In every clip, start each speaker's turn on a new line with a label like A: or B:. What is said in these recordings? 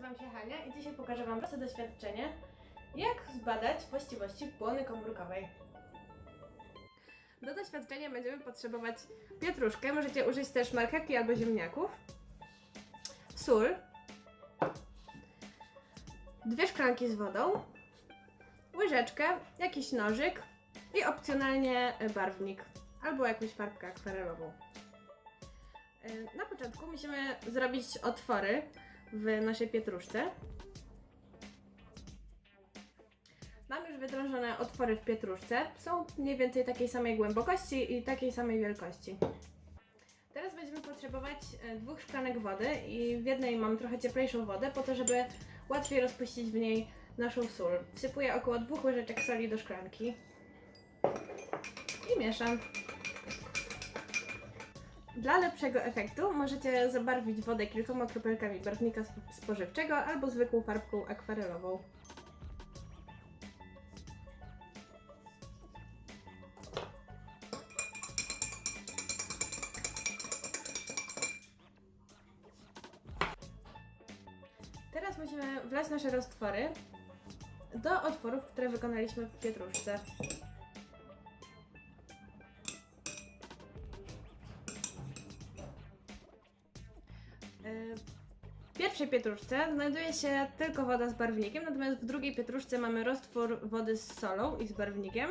A: nazywam się Hania i dzisiaj pokażę Wam proste doświadczenie, jak zbadać właściwości błony komórkowej. Do doświadczenia będziemy potrzebować pietruszkę, możecie użyć też marchewki albo ziemniaków, sól, dwie szklanki z wodą, łyżeczkę, jakiś nożyk i opcjonalnie barwnik albo jakąś farbkę akwarelową. Na początku musimy zrobić otwory w naszej pietruszce. Mam już wydrążone otwory w pietruszce. Są mniej więcej takiej samej głębokości i takiej samej wielkości. Teraz będziemy potrzebować e, dwóch szklanek wody i w jednej mam trochę cieplejszą wodę po to, żeby łatwiej rozpuścić w niej naszą sól. Wsypuję około dwóch łyżeczek soli do szklanki i mieszam. Dla lepszego efektu możecie zabarwić wodę kilkoma kropelkami barwnika sp- spożywczego albo zwykłą farbką akwarelową. Teraz musimy wlać nasze roztwory do otworów, które wykonaliśmy w pietruszce. W pierwszej pietruszce znajduje się tylko woda z barwnikiem, natomiast w drugiej pietruszce mamy roztwór wody z solą i z barwnikiem.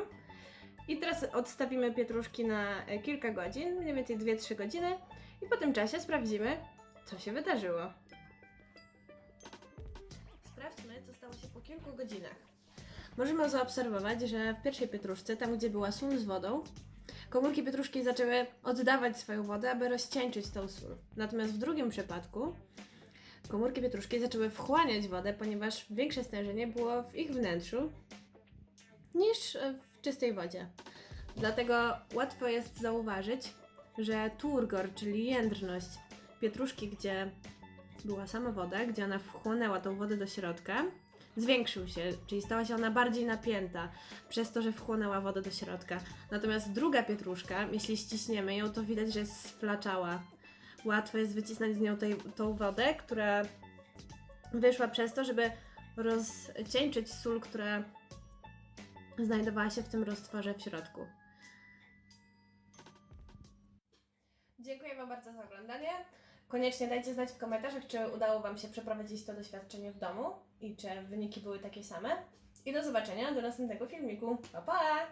A: I teraz odstawimy pietruszki na e, kilka godzin, mniej więcej 2-3 godziny, i po tym czasie sprawdzimy, co się wydarzyło. Sprawdźmy, co stało się po kilku godzinach. Możemy zaobserwować, że w pierwszej pietruszce, tam gdzie była sól z wodą, komórki pietruszki zaczęły oddawać swoją wodę, aby rozcieńczyć tą sól. Natomiast w drugim przypadku komórki pietruszki zaczęły wchłaniać wodę, ponieważ większe stężenie było w ich wnętrzu niż w czystej wodzie. Dlatego łatwo jest zauważyć, że turgor, czyli jędrność pietruszki, gdzie była sama woda, gdzie ona wchłonęła tą wodę do środka, zwiększył się, czyli stała się ona bardziej napięta przez to, że wchłonęła wodę do środka. Natomiast druga pietruszka, jeśli ściśniemy ją, to widać, że jest. Łatwo jest wycisnąć z nią tej, tą wodę, która wyszła przez to, żeby rozcieńczyć sól, która znajdowała się w tym roztworze w środku. Dziękuję Wam bardzo za oglądanie. Koniecznie dajcie znać w komentarzach, czy udało Wam się przeprowadzić to doświadczenie w domu i czy wyniki były takie same. I do zobaczenia do następnego filmiku. Pa pa!